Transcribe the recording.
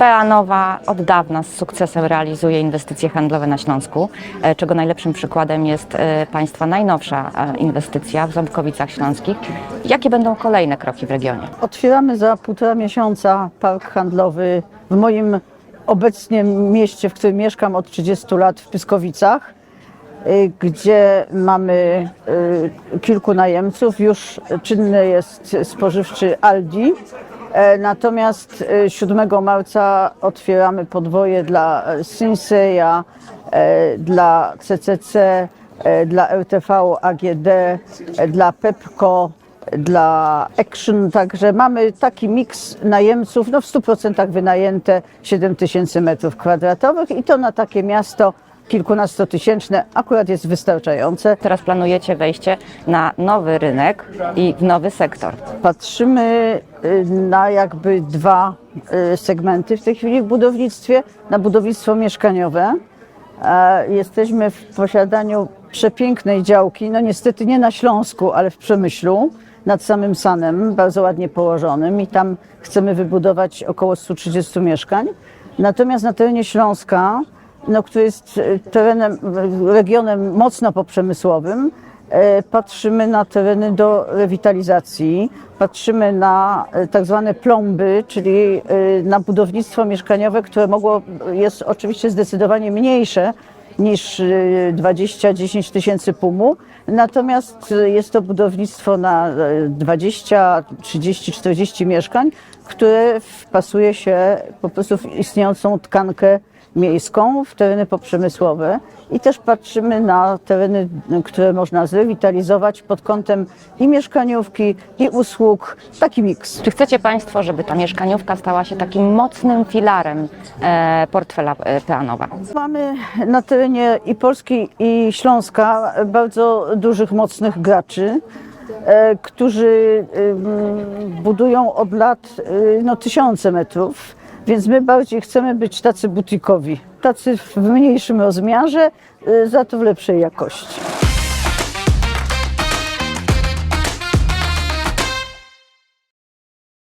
PA Nowa od dawna z sukcesem realizuje inwestycje handlowe na Śląsku, e, czego najlepszym przykładem jest e, Państwa najnowsza e, inwestycja w Ząbkowicach Śląskich. Jakie będą kolejne kroki w regionie? Otwieramy za półtora miesiąca park handlowy w moim obecnie mieście, w którym mieszkam od 30 lat w Pyskowicach, gdzie mamy kilku najemców. Już czynny jest spożywczy Aldi. E, Natomiast y, 7 marca otwieramy podwoje dla e, Sinseya, e, dla CCC, e, dla RTV AGD, e, dla Pepco, dla Action, także mamy taki miks najemców, no w 100% wynajęte 7 tysięcy metrów kwadratowych i to na takie miasto kilkunastotysięczne akurat jest wystarczające. Teraz planujecie wejście na nowy rynek i w nowy sektor. Patrzymy y, na jakby dwa y, segmenty w tej chwili w budownictwie, na budownictwo mieszkaniowe. E, Jesteśmy w posiadaniu przepięknej działki, no niestety nie na Śląsku, ale w Przemyślu, nad samym Sanem, bardzo ładnie położonym i tam chcemy wybudować około 130 mieszkań. Natomiast na terenie Śląska, no, który jest e, terenem, regionem mocno poprzemysłowym, E, Patrzymy na tereny do rewitalizacji, patrzymy na e, tak zwane plomby, czyli na budownictwo mieszkaniowe, które mogło, jest oczywiście zdecydowanie mniejsze niż e, 20-10 tysięcy pumu, natomiast jest to budownictwo na e, 20, 30, 40 mieszkań, które wpasuje się po prostu w istniejącą tkankę miejską, w tereny poprzemysłowe i też patrzymy na tereny, które można zrewitalizować pod kątem i mieszkaniówki, i usług, taki miks. Czy chcecie Państwo, żeby ta mieszkaniówka stała się takim mocnym filarem e, portfela e, PA Nowa? Mamy na terenie i Polski, i Śląska bardzo dużych, mocnych graczy, e, którzy budują od lat y, no, tysiące metrów, więc my bardziej chcemy być tacy butikowi, tacy w mniejszym rozmiarze, y, za to w lepszej jakości.